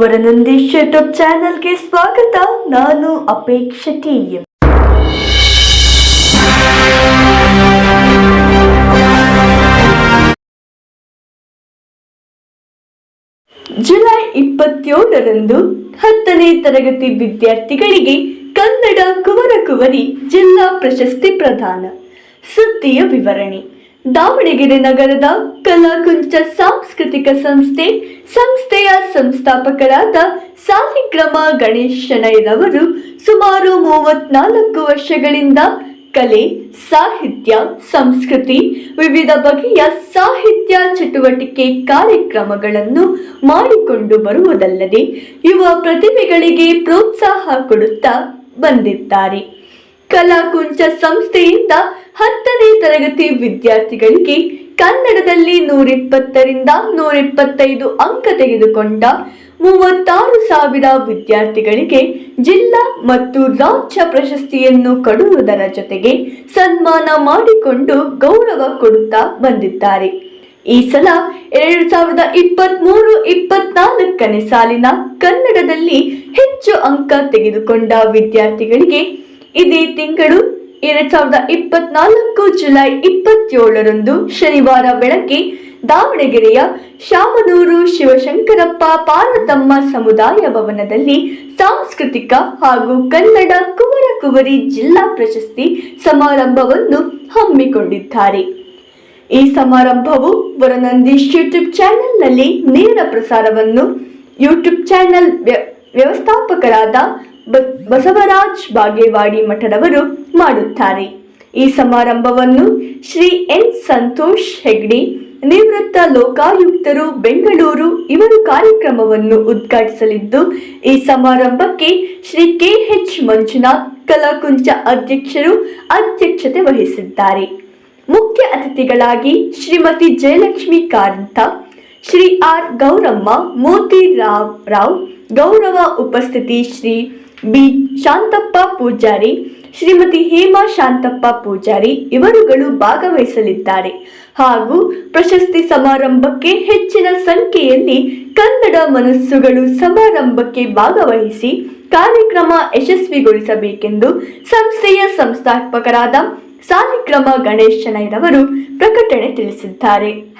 ವರನಂದೀಶ್ YouTube ಚಾನೆಲ್ಗೆ ಸ್ವಾಗತ. ನಾನು ಅಪೇಕ್ಷ ಟಿ. ಎಂ. ಜುಲೈ ಇಪ್ಪತ್ತೇಳರಂದು ಹತ್ತನೇ ತರಗತಿ ವಿದ್ಯಾರ್ಥಿಗಳಿಗೆ ಕನ್ನಡ ಕುವರ ಕುವರಿ ಜಿಲ್ಲಾ ಪ್ರಶಸ್ತಿ ಪ್ರದಾನ. ಸುದ್ದಿಯ ವಿವರಣೆ. ದಾವಣಗೆರೆ ನಗರದ ಕಲಾಕುಂಚ ಸಾಂಸ್ಕೃತಿಕ ಸಂಸ್ಥೆ, ಸಂಸ್ಥೆಯ ಸಂಸ್ಥಾಪಕರಾದ ಸಾಲಿಗ್ರಾಮ ಗಣೇಶನಯ್ಯರವರು ಸುಮಾರು ಮೂವತ್ನಾಲ್ಕು ವರ್ಷಗಳಿಂದ ಕಲೆ, ಸಾಹಿತ್ಯ, ಸಂಸ್ಕೃತಿ, ವಿವಿಧ ಬಗೆಯ ಸಾಹಿತ್ಯ ಚಟುವಟಿಕೆ ಕಾರ್ಯಕ್ರಮಗಳನ್ನು ಮಾಡಿಕೊಂಡು ಬರುವುದಲ್ಲದೆ ಯುವ ಪ್ರತಿಭೆಗಳಿಗೆ ಪ್ರೋತ್ಸಾಹ ಕೊಡುತ್ತಾ ಬಂದಿದ್ದಾರೆ. ಕಲಾಕುಂಚ ಸಂಸ್ಥೆಯಿಂದ ಹತ್ತನೇ ತರಗತಿ ವಿದ್ಯಾರ್ಥಿಗಳಿಗೆ ಕನ್ನಡದಲ್ಲಿ ನೂರಿಪ್ಪತ್ತರಿಂದ ನೂರಿಪ್ಪತ್ತೈದು ಅಂಕ ತೆಗೆದುಕೊಂಡ ಮೂವತ್ತಾರು ಸಾವಿರ ವಿದ್ಯಾರ್ಥಿಗಳಿಗೆ ಜಿಲ್ಲಾ ಮತ್ತು ರಾಜ್ಯ ಪ್ರಶಸ್ತಿಯನ್ನು ಕೊಡುವುದರ ಜೊತೆಗೆ ಸನ್ಮಾನ ಮಾಡಿಕೊಂಡು ಗೌರವ ಕೊಡುತ್ತಾ ಬಂದಿದ್ದಾರೆ. ಈ ಸಲ ಎರಡು ಸಾವಿರದ ಇಪ್ಪತ್ಮೂರು ಇಪ್ಪತ್ನಾಲ್ಕನೇ ಸಾಲಿನ ಕನ್ನಡದಲ್ಲಿ ಹೆಚ್ಚು ಅಂಕ ತೆಗೆದುಕೊಂಡ ವಿದ್ಯಾರ್ಥಿಗಳಿಗೆ ಇದೇ ತಿಂಗಳು ಎರಡ್ ಸಾವಿರದ ಇಪ್ಪತ್ನಾಲ್ಕು ಜುಲೈ ಇಪ್ಪತ್ತೇಳರಂದು ಶನಿವಾರ ಬೆಳಗ್ಗೆ ದಾವಣಗೆರೆಯ ಶಾಮನೂರು ಶಿವಶಂಕರಪ್ಪ ಪಾರ್ವತಮ್ಮ ಸಮುದಾಯ ಭವನದಲ್ಲಿ ಸಾಂಸ್ಕೃತಿಕ ಹಾಗೂ ಕನ್ನಡ ಕುವರ ಕುವರಿ ಜಿಲ್ಲಾ ಪ್ರಶಸ್ತಿ ಸಮಾರಂಭವನ್ನು ಹಮ್ಮಿಕೊಂಡಿದ್ದಾರೆ. ಈ ಸಮಾರಂಭವು ವರನಂದೀಶ್ ಯೂಟ್ಯೂಬ್ ಚಾನೆಲ್ನಲ್ಲಿ ನೇರ ಪ್ರಸಾರವನ್ನು ಯೂಟ್ಯೂಬ್ ಚಾನೆಲ್ ವ್ಯ- ವ್ಯವಸ್ಥಾಪಕರಾದ ಬಸವರಾಜ್ ಬಾಗೇವಾಡಿ ಮಠದವರು ಮಾಡುತ್ತಾರೆ. ಈ ಸಮಾರಂಭವನ್ನು ಶ್ರೀ ಎನ್. ಸಂತೋಷ್ ಹೆಗ್ಡೆ, ನಿವೃತ್ತ ಲೋಕಾಯುಕ್ತರು ಬೆಂಗಳೂರು ಇವರು ಕಾರ್ಯಕ್ರಮವನ್ನು ಉದ್ಘಾಟಿಸಲಿದ್ದು, ಈ ಸಮಾರಂಭಕ್ಕೆ ಶ್ರೀ ಕೆ ಎಚ್ ಮಂಜುನಾಥ್, ಕಲಾಕುಂಚ ಅಧ್ಯಕ್ಷರು ಅಧ್ಯಕ್ಷತೆ ವಹಿಸಿದ್ದಾರೆ. ಮುಖ್ಯ ಅತಿಥಿಗಳಾಗಿ ಶ್ರೀಮತಿ ಜಯಲಕ್ಷ್ಮಿ ಕಾರಂತ, ಶ್ರೀ ಆರ್ ಗೌರಮ್ಮ, ಮೋತಿ ರಾವ್ ರಾವ್, ಗೌರವ ಉಪಸ್ಥಿತಿ ಶ್ರೀ ಬಿ. ಶಾಂತಪ್ಪ ಪೂಜಾರಿ, ಶ್ರೀಮತಿ ಹೇಮಾ ಶಾಂತಪ್ಪ ಪೂಜಾರಿ ಇವರುಗಳು ಭಾಗವಹಿಸಲಿದ್ದಾರೆ. ಹಾಗೂ ಪ್ರಶಸ್ತಿ ಸಮಾರಂಭಕ್ಕೆ ಹೆಚ್ಚಿನ ಸಂಖ್ಯೆಯಲ್ಲಿ ಕನ್ನಡ ಮನಸ್ಸುಗಳು ಸಮಾರಂಭಕ್ಕೆ ಭಾಗವಹಿಸಿ ಕಾರ್ಯಕ್ರಮ ಯಶಸ್ವಿಗೊಳಿಸಬೇಕೆಂದು ಸಂಸ್ಥೆಯ ಸಂಸ್ಥಾಪಕರಾದ ಸಾಲಿಗ್ರಾಮ ಗಣೇಶನಯ್ಯರವರು ಪ್ರಕಟಣೆ ತಿಳಿಸಿದ್ದಾರೆ.